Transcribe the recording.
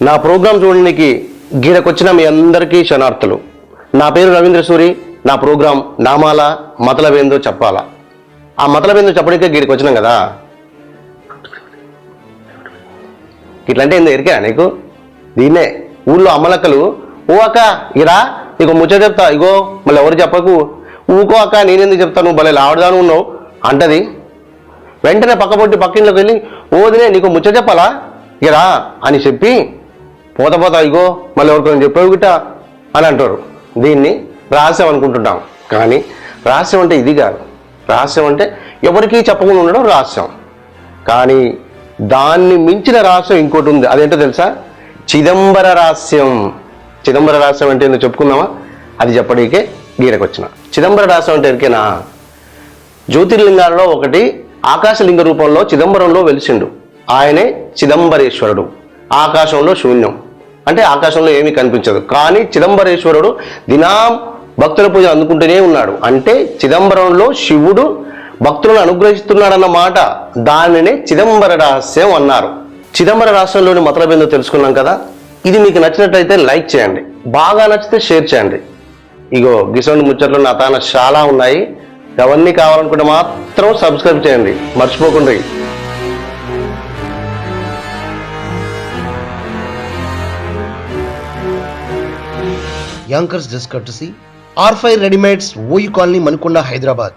నా ప్రోగ్రాం చూడడానికి గీడకొచ్చిన మీ అందరికీ శనార్థులు నా పేరు రవీంద్ర సూరి నా ప్రోగ్రాం నామాల మతలబేందో చెప్పాలా? ఆ మతలబేందో చెప్పడానికే గీడికి వచ్చినాం కదా? ఇట్లంటే ఏందో ఎరికా నీకు? దీన్నే ఊళ్ళో అమ్మలక్కలు ఓ అక్క ఇరా నీకు ముచ్చట చెప్తా ఇగో మళ్ళీ ఎవరు చెప్పకు? ఊకో అక్క నేనెందుకు చెప్తాను భలే లావడదాను ఉన్నావు అంటది. వెంటనే పక్కపొట్టి పక్కింట్లోకి వెళ్ళి ఓదినే నీకు ముచ్చట చెప్పాలా? ఇరా అని చెప్పి పోత పోత ఇగో మళ్ళీ ఎవరికైనా చెప్పావు గిట్ట అని అంటారు. దీన్ని రహస్యం అనుకుంటున్నాం కానీ రహస్యం అంటే ఇది కాదు. రహస్యం అంటే ఎవరికీ చెప్పకుండా ఉండడం రహస్యం. కానీ దాన్ని మించిన రహస్యం ఇంకోటి ఉంది. అదేంటో తెలుసా? చిదంబర రహస్యం. చిదంబర రహస్యం అంటే ఏందో చెప్పుకుందామా? అది చెప్పడానికే గీరకొచ్చిన చిదంబర రహస్యం అంటే ఎరికేనా జ్యోతిర్లింగాలలో ఒకటి ఆకాశలింగ రూపంలో చిదంబరంలో వెలిసిండు. ఆయనే చిదంబరేశ్వరుడు. ఆకాశంలో శూన్యం. అంటే ఆకాశంలో ఏమీ కనిపించదు. కానీ చిదంబరేశ్వరుడు దినాం భక్తుల పూజ అందుకుంటూనే ఉన్నాడు. అంటే చిదంబరంలో శివుడు భక్తులను అనుగ్రహిస్తున్నాడన్న మాట దానినే చిదంబర రహస్యం అన్నారు. చిదంబర రహస్యంలోని మతలబేందో తెలుసుకున్నాం కదా? ఇది మీకు నచ్చినట్లయితే లైక్ చేయండి. బాగా నచ్చితే షేర్ చేయండి. ఇగో గిసోండి ముచ్చట్లు నా తాన చాలా ఉన్నాయి. అవన్నీ కావాలనుకుంటే మాత్రం సబ్స్క్రైబ్ చేయండి. మర్చిపోకుండా. Anchors డిస్కర్టసీ R five readymades OU colony Manikonda Hyderabad.